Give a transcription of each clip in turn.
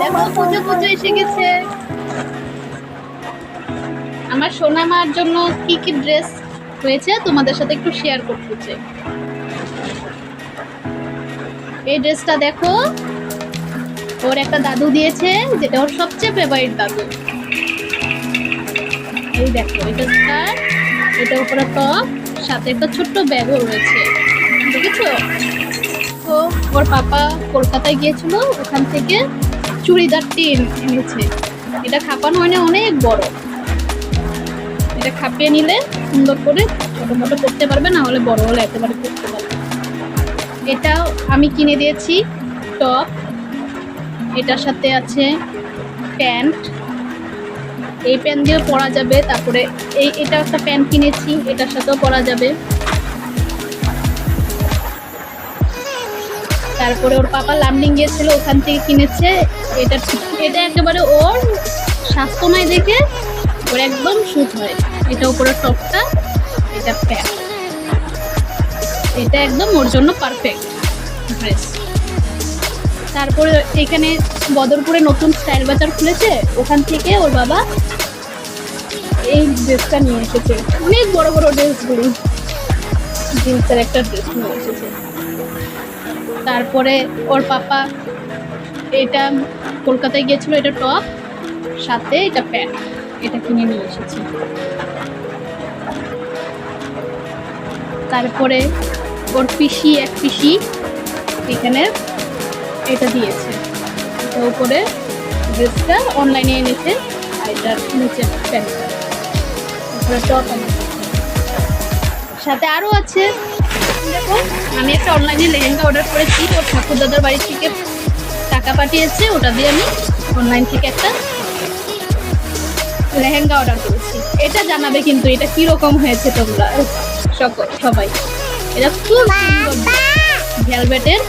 দেখো, পুজো পুজো এসে গেছে। আমার সোনা মার জন্য কি কি ড্রেস হয়েছে তোমাদের সাথে একটু শেয়ার করতে চাই। এই ড্রেসটা দেখো, ওর একটা দাদু দিয়েছে, যেটা ওর সবচেয়ে ফেভারিট দাদু। এই দেখো, এটা স্কার্ট এটা উপরে টপ সাথে একটা ছোট্ট ব্যাগও রয়েছে। দেখেছ? ওর পাপা কলকাতায় গিয়েছিল, ওখান থেকে চুড়িদারটি এনে- এনেছে। এটা খাপানো হয় না অনেক বড়। এটা খাপিয়ে নিলে সুন্দর করে ছোটো মোটো করতে পারবে, না হলে বড় হলে একেবারে করতে পারবে এটাও আমি কিনে দিয়েছি, টপ। এটার সাথে আছে প্যান্ট। এই প্যান্ট দিয়েও পরা যাবে, তারপরে এই এটা একটা প্যান্ট কিনেছি, এটার সাথেও পরা যাবে। তারপরে ওর পাপা লামডিং গিয়েছিল, ওখান থেকে কিনেছে। এটা এটা একেবারে ওর স্বাস্থ্যময় দেখে ওর একদম শুট হয়। এটা উপরে টপটা, এটা প্যান্ট এটা একদম ওর জন্য পারফেক্ট ড্রেস তারপরে এখানে বদরপুরে নতুন স্টাইল বাজার খুলেছে, ওখান থেকে ওর বাবা এই ড্রেসটা নিয়ে এসেছে। অনেক বড় বড় ড্রেসগুলো জিন্সের একটা ড্রেস নিয়ে এসেছে। তারপরে ওর পাপা এটা কলকাতায় গিয়েছিল, এটা টপ, সাথে এটা প্যান্ট, এটা কিনে নিয়ে এসেছি। তারপরে ওর পিসি, এক পিসি এখানে এটা দিয়েছে। এটা উপরে ড্রেসটা অনলাইনে এনেছে, আর এটা নিচে প্যান্টটা উপরে টপ এনেছে সাথে আরও আছে। দেখো আমি একটা অনলাইনে লেহেঙ্গা অর্ডার করেছি। ওর ঠাকুর দাদার বাড়ি থেকে টাকা পাঠিয়েছে ওটা দিয়ে আমি অনলাইন থেকে একটা লেহেঙ্গা অর্ডার করেছি। এটা জানাবে কিন্তু এটা কীরকম হয়েছে তোমরা। সকল সবাই। এটা খুব ভেলভেটের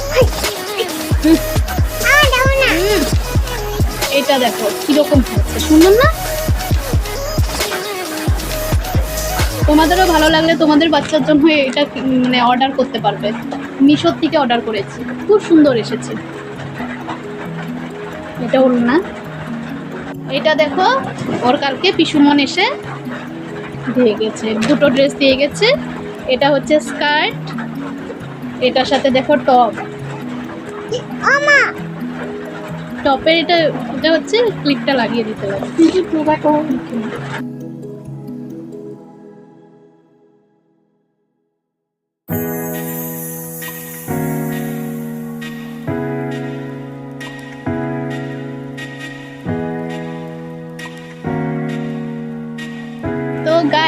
এটা দেখো কীরকম হয়েছে। সুন্দর না? তোমাদেরও ভালো লাগলে তোমাদের বাচ্চার জন্য এটা মানে অর্ডার করতে পারবে। মিশোর থেকে অর্ডার করেছি। খুব সুন্দর এসেছে। এটা ওর না। এটা দেখো ওর কালকে পিসুমন এসে দিয়ে গেছে। দুটো ড্রেস দিয়ে গেছে। এটা হচ্ছে স্কার্ট এটার সাথে দেখো টপ টপের এটা এটা হচ্ছে ক্লিপটা লাগিয়ে দিতে হবে।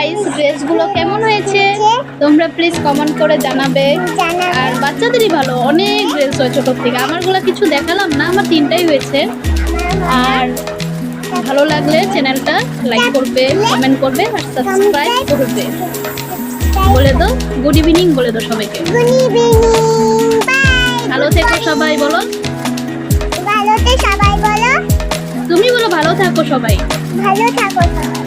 গাইস ড্রেসগুলো কেমন হয়েছে? তোমরা প্লিজ কমেন্ট করে জানাবে। আর বাচ্চাদেরই ভালো অনেক ড্রেস হয় ছোটোর থেকে। আমারগুলো কিছু দেখালাম না আমার তিনটাই হয়েছে। আর ভালো লাগলে চ্যানেলটা লাইক করবে কমেন্ট করবে আর সাবস্ক্রাইব করবে। বলে দাও গুড ইভিনিং বলে দাও সবাইকে। ভালো থেকো সবাই বলো। ভালোতে সবাই বলো। তুমি বলো ভালো থাকো সবাই। ভালো থাকো সবাই।